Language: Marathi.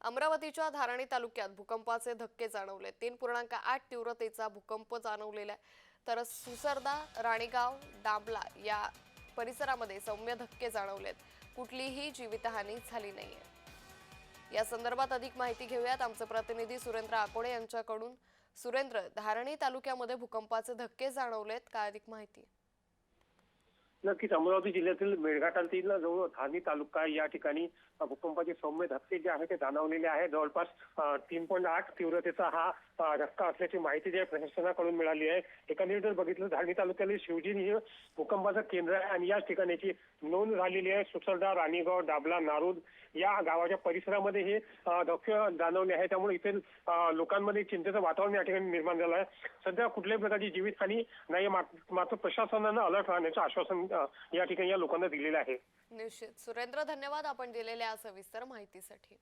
अमरावतीच्या धारणी तालुक्यात भूकंपाचे धक्के जाणवले. तीन पूर्णांक आठ तीव्रतेचा भूकंप जाणवलेला आहे. तर सुसरदा राणीगाव डांबला या परिसरामध्ये सौम्य धक्के जाणवलेत. कुठलीही जीवितहानी झाली नाहीये. या संदर्भात अधिक माहिती घेऊयात. आमचे प्रतिनिधी सुरेंद्र आकोडे यांच्याकडून. सुरेंद्र धारणी तालुक्यामध्ये भूकंपाचे धक्के जाणवलेत. काय अधिक माहिती? नक्कीच अमरावती जिल्ह्यातील मेळघाटातील जवळ धानी तालुका या ठिकाणी भूकंपाचे सौम्य धक्के जे आहे ते जाणवलेले आहे जवळपास तीन पॉईंट आठ तीव्रतेचा हा धक्का असल्याची माहिती जी आहे प्रशासनाकडून मिळाली आहे. एकंदरीत जर बघितलं धारणी तालुक्यातील शिवजी हे भूकंपाचं केंद्र आहे आणि याच ठिकाणाची नोंद झालेली आहे. सुसरडा राणीगाव डाबला नारूद या गावाच्या परिसरामध्ये हे धक्के जाणवले आहे त्यामुळे इथे लोकांमध्ये चिंतेचं वातावरण या ठिकाणी निर्माण झालं आहे. सध्या कुठल्याही प्रकारची जीवितहानी नाही मात्र मात्र प्रशासनानं अलर्ट राहण्याचं आश्वासन या ठिकाणी या लोकांना दिलेलं आहे. निश्चित. सुरेंद्र धन्यवाद आपण दिलेल्या सविस्तर माहितीसाठी.